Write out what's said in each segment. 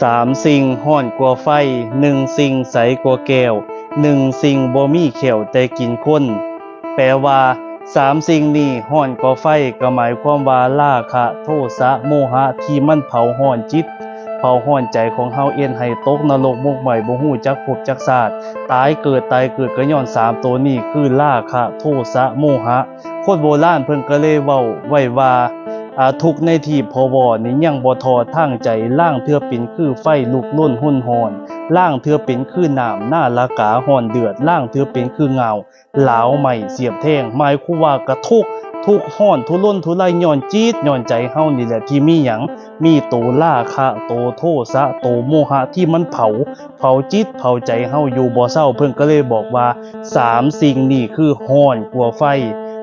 สามสิ่งห้อนกว่าไฟหนึ่งสิ่งใสกว่าแก้วหนึ่งสิ่งบ่มีเขียวแต่กินคนแปลว่าสามสิ่งนี้ห้อนกว่าไฟก็หมายความว่าราคะ โทสะโมหะที่มันเผาห้อนจิต เผาห้อนใจของเฮาเอ็นให้ตกนรกมุกใหม่บ่ฮู้จักภพจักศาสตร์ตายเกิดตายเกิดก็ย้อนสามตัวนี้คือราคะ โทสะโมหะ โคนโบราณเพิ่นก็เลยเว้าไว้ว่าอ่า ทุกในที่พอวอนี่ยังบ่ทอทางใจล่างเทือเป็นคือไฟลุกล้นหุ่นหอนล่างเทือเป็นคือน้ำหน้าละกาหอนเดือดล่างเทือเป็นคือเงาหลาวใหม่เสียบแทงหมายความว่ากระทุกทุกห้อนทุรนทุรายย้อนจีดย้อนใจเฮานี่แหละที่มีหยังมีโตล่าคะโตโทสะโตโมหะที่มันเผา เผาจิตเผาใจเฮาอยู่บ่เศร้าเพิ่นก็เลยบอกว่าสามสิ่งนี้คือห้อนกว่าไฟ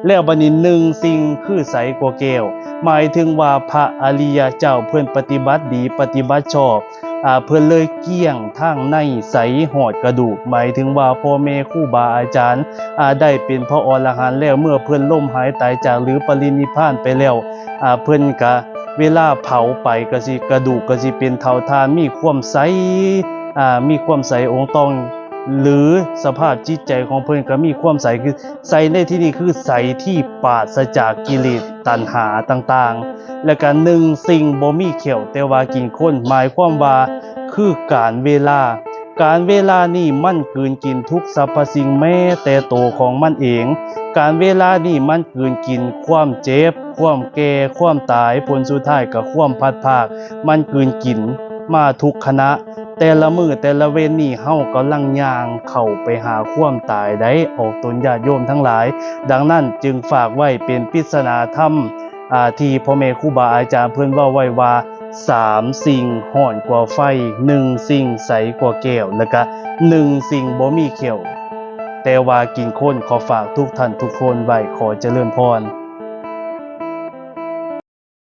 แล้วบัดนี้หนึ่งสิ่งคือใสกว่าแก้ว หมายถึงว่าพระอริยเจ้าเพิ่อนปฏิบัติดีปฏิบัติชอบอ่าเพิ่นเลยเกี้ยงทางในใสหอดกระดูก หมายถึงว่าพ่อแม่ครูบาอาจารย์อ่าได้เป็นพระอรหันต์แล้วเมื่อเพิ่อนล่มหายตายจากหรือปรินิพานไปแล้วอ่าเพิ่อนก็เวลาเผาไปก็สิกระดูกก็สิเป็นเท่าทานมีความใสอ่ามีความใสองค์ต้อง หรือสภาพจิตใจของเพิ่อนก็มีความใสคือใสในที่นี้คือใสที่ปราศจากกิเลสตัณหาต่างๆ และก็หนึ่งสิ่งบ่มีเขียวแต่ว่ากินคนหมายความว่าคือการเวลา การเวลานี่มันกืนกินทุกสรรพสิ่งแม้แต่โตของมันเอง การเวลานี่มันกืนกินความเจ็บ ความแก่ความตายผลสุดท้ายกับความพัดภาค มันกืนกินมาทุกขณะ แต่ละมือแต่ละเวนนี่เฮากำลังย่างเข้าไปหาความตายได้ออกตนญาติโยมทั้งหลาย ดังนั้นจึงฝากไว้เป็นปริศนาธรรมที่พ่อแม่ครูบาอาจารย์เพิ่นว้าไว้ว่าสามสิ่งห่อนกว่าไฟหนึ่งสิ่งใสกว่าแก้วแล้วก็หนึ่งสิ่งบ่มีเขียว แต่ว่ากินคนขอฝากทุกท่านทุกคนไว้ขอเจริญพร